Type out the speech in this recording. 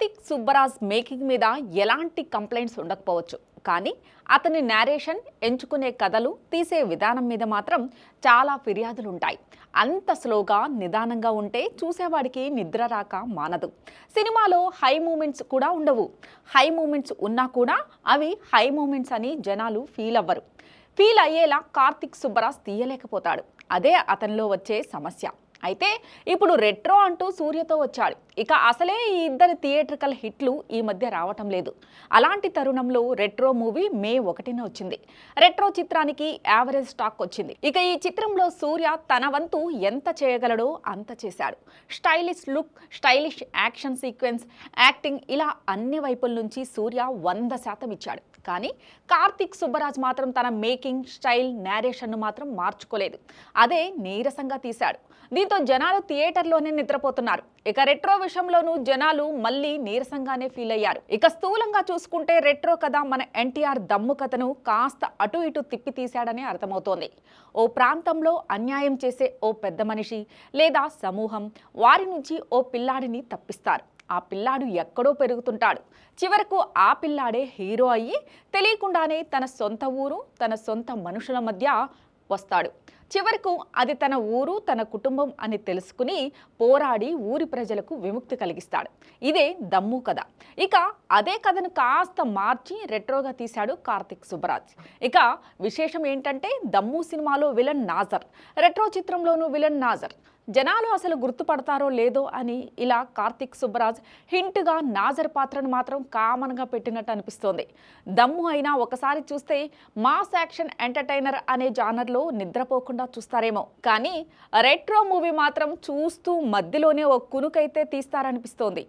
Karthik Subbaraj making మీద ఎలాంటి complaints ఉండకపోవచ్చు. కానీ అతని నేరేషన్ ఎంచుకునే కథలు తీసే విధానం మీద మాత్రం చాలా ఫిర్యాదులు ఉంటాయి అంత స్లోగా నిదానంగా ఉంటే చూసేవాడికి నిద్ర రాక మానదు. సినిమాలో హై మూమెంట్స్ కూడా ఉండవు. హై మూమెంట్స్ ఉన్నా కూడా అవి హై మూమెంట్స్ అని జనాలు ఫీల్ అవ్వరు. ఫీల్ అయ్యేలా కార్తిక్ సుబ్బరాజ్ తీయలేకపోతాడు. అదే అతనిలో వచ్చే సమస్య. అయితే ఇప్పుడు రెట్రో అంటూ సూర్యతో వచ్చాడు. ఇక అసలే ఈ ఇద్దరి థియేట్రికల్ హిట్లు ఈ మధ్య రావటం లేదు. అలాంటి తరుణంలో రెట్రో మూవీ మే ఒకటిన వచ్చింది. రెట్రో చిత్రానికి యావరేజ్ స్టాక్ వచ్చింది. ఇక ఈ చిత్రంలో సూర్య తన వంతు ఎంత చేయగలడో అంత చేశాడు. Stylish look stylish action sequence acting ఇలా అన్ని వైపుల నుంచి సూర్య వంద శాతం ఇచ్చాడు. కానీ కార్తిక్ సుబ్బరాజ్ మాత్రం తన మేకింగ్ స్టైల్ నేరేషన్ను మాత్రం మార్చుకోలేదు. అదే నీరసంగా తీశాడు. దీంతో జనాలు థియేటర్లోనే నిద్రపోతున్నారు. ఇక రెట్రో విషయంలోనూ జనాలు మళ్ళీ నీరసంగానే ఫీల్ అయ్యారు. ఇక స్థూలంగా చూసుకుంటే రెట్రో కథ మన ఎన్టీఆర్ దమ్ము కథను కాస్త అటు ఇటు తిప్పి తీశాడని అర్థమవుతోంది. ఓ ప్రాంతంలో అన్యాయం చేసే ఓ పెద్ద మనిషి లేదా సమూహం వారి నుంచి ఓ పిల్లాడిని తప్పిస్తారు. ఆ పిల్లాడు ఎక్కడో పెరుగుతుంటాడు. చివరకు ఆ పిల్లాడే హీరో అయ్యి తెలియకుండానే తన సొంత ఊరు తన సొంత మనుషుల మధ్య వస్తాడు. చివరకు అది తన ఊరు తన కుటుంబం అని తెలుసుకుని పోరాడి ఊరి ప్రజలకు విముక్తి కలిగిస్తాడు. ఇదే దమ్ము కథ. ఇక అదే కథను కాస్త మార్చి రెట్రోగా తీశాడు కార్తిక్ సుబ్బరాజ్. ఇక విశేషం ఏంటంటే దమ్ము సినిమాలో విలన్ నాజర్. రెట్రో చిత్రంలోనూ విలన్ నాజర్. జనాలు అసలు గుర్తుపడతారో లేదో అని ఇలా కార్తిక్ సుబ్బరాజ్ హింట్గా నాజర్ పాత్రను మాత్రం కామన్గా పెట్టినట్టు అనిపిస్తోంది. దమ్ము అయినా ఒకసారి చూస్తే మాస్ యాక్షన్ ఎంటర్టైనర్ అనే జానర్లో నిద్రపోకుండా చూస్తారేమో. కానీ రెట్రో మూవీ మాత్రం చూస్తూ మధ్యలోనే ఓ కునుకైతే తీస్తారనిపిస్తోంది.